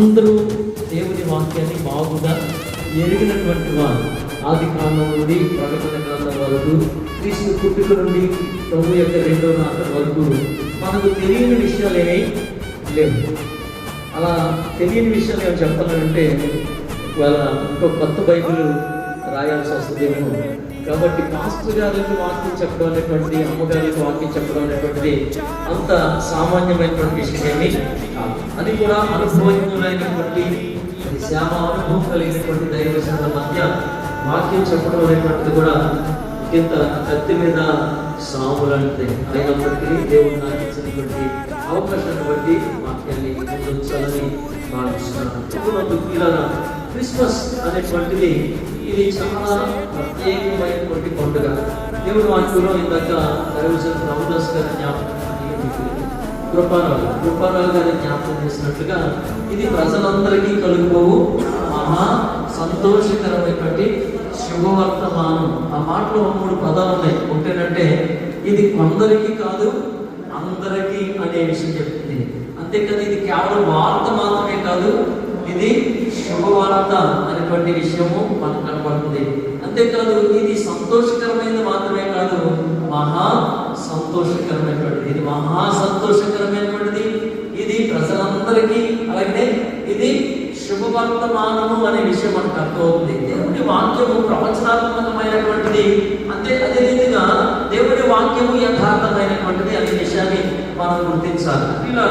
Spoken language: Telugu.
అందరూ దేవుని వాక్యాన్ని బాగుగా ఎరిగినటువంటి వారు. ఆది కాలం నుండి ప్రకటన గ్రంథం వరకు క్రీస్తు పుట్టుక నుండి ప్రభు యొక్క రెండో నాట వరకు మనకు తెలియని విషయాలు ఏమీ లేవు. అలా తెలియని విషయాలు ఏమి చెప్పాలంటే వాళ్ళ ఇంకో కొత్త బైబిల్ రాయాల్సి వస్తుందేమో. కాబట్టి పాస్టర్ గారికి వాక్యం చెప్పడం అనేటువంటి అమ్మగారికి వాక్యం చెప్పడం అనేటువంటిది అంత సామాన్యమైనటువంటి విషయం ఏమి కాదు. అది కూడా అనుభవజ్ఞులైనటువంటి శ్యామ అనుభవం కలిగినటువంటి దైవ సంఘ మధ్య వాక్యం చెప్పడం అనేటువంటిది కూడా అత్యంత కత్తి మీద సాములంటే. అయినప్పటికీ దేవుడు నాకు ఇచ్చినటువంటి అవకాశాన్ని బట్టి వాక్యాన్ని ఉంచాలని భావిస్తున్నాను. ఇప్పుడు క్రిస్మస్ అనేటువంటిది ఇది చాలా ప్రత్యేకమైనటువంటి పండుగ. దేవుడు వాక్యంలో ఇందాక దైవజన్ రామదాస్ గారి జ్ఞాపకం కృపారావు కృపారాలు గారి జ్ఞాపకం చేసినట్లుగా ఇది ప్రజలందరికీ కలుగుబోవు. మహా సంతోషకరమైనటువంటి శుభవర్తమానం. ఆ మాటలో మూడు పదాలు ఉన్నాయి. ఒకటేనంటే ఇది కొందరికి కాదు అందరికీ అనే విషయం చెప్తుంది. అంతేకాదు ఇది కేవలం వార్త మాత్రమే కాదు ఇది శుభవార్త అనేటువంటి విషయము మనకు కనబడుతుంది అంతేకాదు ఇది సంతోషకరమైనది మాత్రమే కాదు మహా సంతోషకరమైనటువంటిది. ఇది మహా సంతోషకరమైనటువంటిది ఇది ప్రజలందరికీ అలాగే ఇది శుభవర్తమానము అనే విషయం మనకు అర్థమవుతుంది. దేవుడి వాక్యము ప్రవచనాత్మకమైనటువంటిది. అంతే అదే రీతిగా దేవుడి వాక్యము యథార్థమైనటువంటిది అనే విషయాన్ని మనం గుర్తించాలి. ఇలా